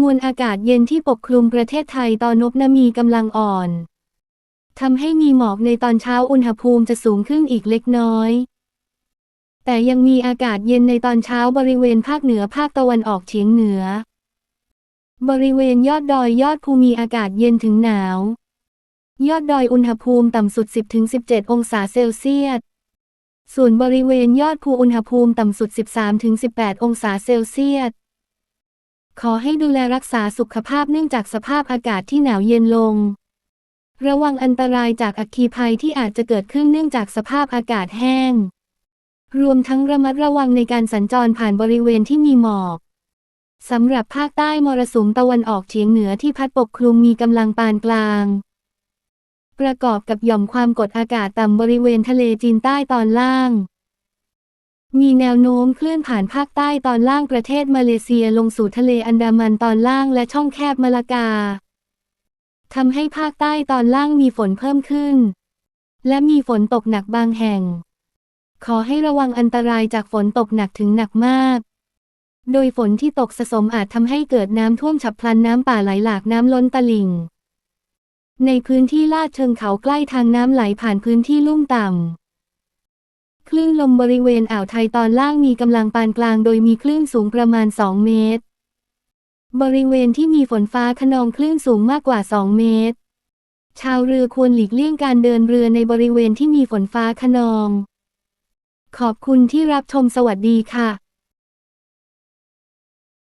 มวลอากาศเย็นที่ปกคลุมประเทศไทยตอนนบนมีกำลังอ่อนทำให้มีหมอกในตอนเช้าอุณหภูมิจะสูงขึ้นอีกเล็กน้อย แต่ยังมีอากาศเย็นในตอนเช้าบริเวณภาคเหนือภาคตะวันออกเฉียงเหนือ บริเวณยอดดอยยอดภูมีอากาศเย็นถึงหนาว ยอดดอยอุณหภูมิต่ำสุด 10-17 องศาเซลเซียส ส่วนบริเวณยอดภูอุณหภูมิต่ำสุด 13-18 องศาเซลเซียส ขอให้ดูแลรักษาสุขภาพเนื่องจากสภาพอากาศที่หนาวเย็นลง ระวังอันตรายจากอัคคีภัยที่อาจจะเกิดขึ้นเนื่องจากสภาพอากาศแห้ง รวมทั้งระมัดระวังในการสัญจรผ่านบริเวณที่มีหมอกสำหรับภาคใต้มรสุมตะวันออกเฉียงเหนือที่พัดปกคลุมมีกำลังปานกลาง ประกอบกับหย่อมความกดอากาศต่ำบริเวณทะเลจีนใต้ตอนล่าง มีแนวโน้มเคลื่อนผ่านภาคใต้ตอนล่างประเทศมาเลเซียลงสู่ทะเลอันดามันตอนล่างและช่องแคบมะละกาทำให้ภาคใต้ตอนล่างมีฝนเพิ่มขึ้น และมีฝนตกหนักบางแห่ง ขอให้ระวังอันตรายจากฝนตกหนักถึงหนักมาก โดยฝนที่ตกสะสมอาจทำให้เกิดน้ำท่วมฉับพลันน้ำป่าไหลหลากน้ำล้นตลิ่ง ในพื้นที่ลาดเชิงเขาใกล้ทางน้ำไหลผ่านพื้นที่ลุ่มต่ำ คลื่นลมบริเวณอ่าวไทยตอนล่างมีกำลังปานกลางโดยมีคลื่นสูงประมาณ 2 เมตร บริเวณที่มีฝนฟ้าขนองคลื่นสูงมากกว่า 2 เมตร ชาวเรือควรหลีกเลี่ยงการเดินเรือในบริเวณที่มีฝนฟ้าขนอง ขอบคุณที่รับชมสวัสดีค่ะ